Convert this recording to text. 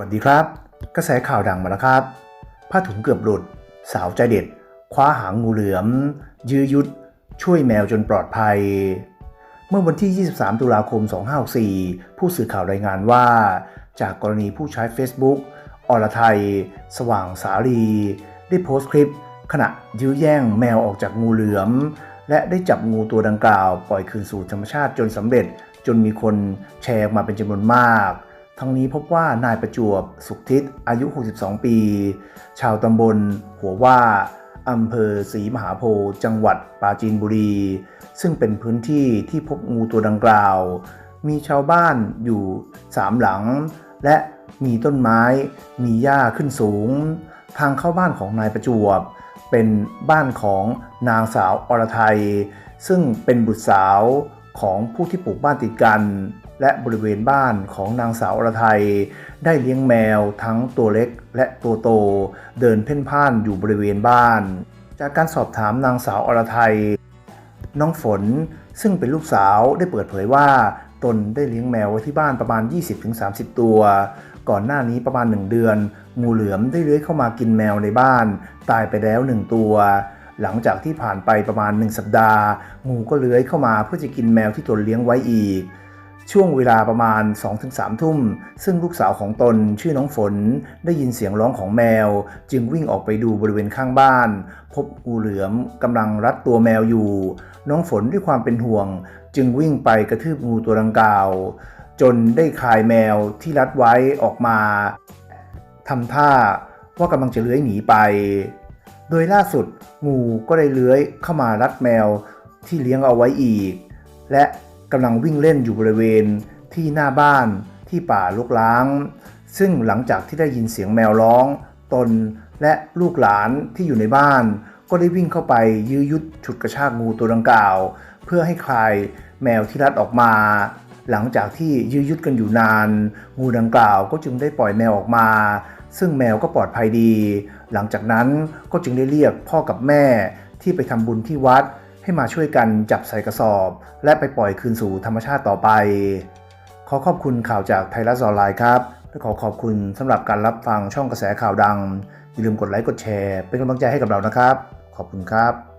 วัสดีครับ กระแสข่าวดังมาแล้วครับผ้าถุงเกือบหลุด สาวใจเด็ด คว้าหางงูเหลือม ยื้อยุด ช่วยแมวจนปลอดภัย เมื่อวันที่ 23 ตุลาคม 2564 ผู้สื่อข่าวรายงานว่า จากกรณีผู้ใช้ Facebook อรไทย สว่างสาลี ได้โพสต์คลิป ขณะยื้อแย่งแมวออกจากงูเหลือม และได้จับงูตัวดังกล่าว ปล่อยคืนสู่ธรรมชาติจนสำเร็จ จนมีคนแชร์มาเป็นจำนวนมาก ทั้งนี้พบว่านายประจวบสุขทิศอายุ 62 ปี ชาวตำบล หัวว่าอำเภอศรีมหาโพธิ์จังหวัดปราจีนบุรี ซึ่งเป็นพื้นที่ที่พบงูตัวดังกล่าว มีชาวบ้านอยู่สามหลัง และมีต้นไม้ มีหญ้าขึ้นสูง ทางเข้าบ้านของนายประจวบ เป็นบ้านของนางสาวอรไทย ซึ่งเป็นบุตรสาว ของผู้ที่ปลูกบ้านติดกัน และบริเวณบ้านของนางสาวอรไทย ได้เลี้ยงแมวทั้งตัวเล็กและตัวโต เดินเพ่นพ่านอยู่บริเวณบ้าน จากการสอบถามนางสาวอรไทย น้องฝนซึ่งเป็นลูกสาวได้เปิดเผยว่าตนได้เลี้ยงแมวไว้ที่บ้านประมาณ 20-30 ตัว ก่อนหน้านี้ประมาณ 1 เดือน งูเหลือมได้เลื้อยเข้ามากินแมวในบ้าน ตายไปแล้ว 1 ตัว หลังจากที่ผ่านไปประมาณ 1 สัปดาห์ งูก็เลื้อยเข้ามาเพื่อจะกินแมวที่ตนเลี้ยงไว้อีก ช่วงเวลาประมาณ 2-3 ทุ่ม ซึ่งลูกสาวของตนชื่อน้องฝน ได้ยินเสียงร้องของแมว จึงวิ่งออกไปดูบริเวณข้างบ้าน พบงูเหลือมกำลังรัดตัวแมวอยู่ น้องฝนด้วยความเป็นห่วง จึงวิ่งไปกระทืบงูตัวดังกล่าว จนได้คายแมวที่รัดไว้ออกมาทำท่าว่ากำลังจะเลื้อยหนีไป โดยล่าสุดงูก็ได้เลื้อยเข้ามารัดแมวที่เลี้ยงเอาไว้อีก และกำลังวิ่งเล่นอยู่บริเวณที่หน้าบ้านที่ป่าลุกล้าง ซึ่งหลังจากที่ได้ยินเสียงแมวร้อง ตนและลูกหลานที่อยู่ในบ้าน ก็ได้วิ่งเข้าไปยื้อยุดฉุดกระชากงูตัวดังกล่าว เพื่อให้คลายแมวที่รัดออกมา หลังจากที่ยื้อยุดกันอยู่นาน งูดังกล่าวก็จึงได้ปล่อยแมวออกมา ซึ่งแมวก็ปลอดภัยดี หลังจากนั้นก็จึงได้เรียกพ่อกับแม่ที่ไปทำบุญที่วัด ให้มาช่วยกันจับใส่กระสอบ และไปปล่อยคืนสู่ธรรมชาติต่อไป ขอขอบคุณข่าวจากไทยรัฐออนไลน์ครับและขอขอบคุณสำหรับการรับฟังช่องกระแสข่าวดัง อย่าลืมกดไลค์กดแชร์ เป็นกำลังใจให้กับเรานะครับ ขอบคุณครับ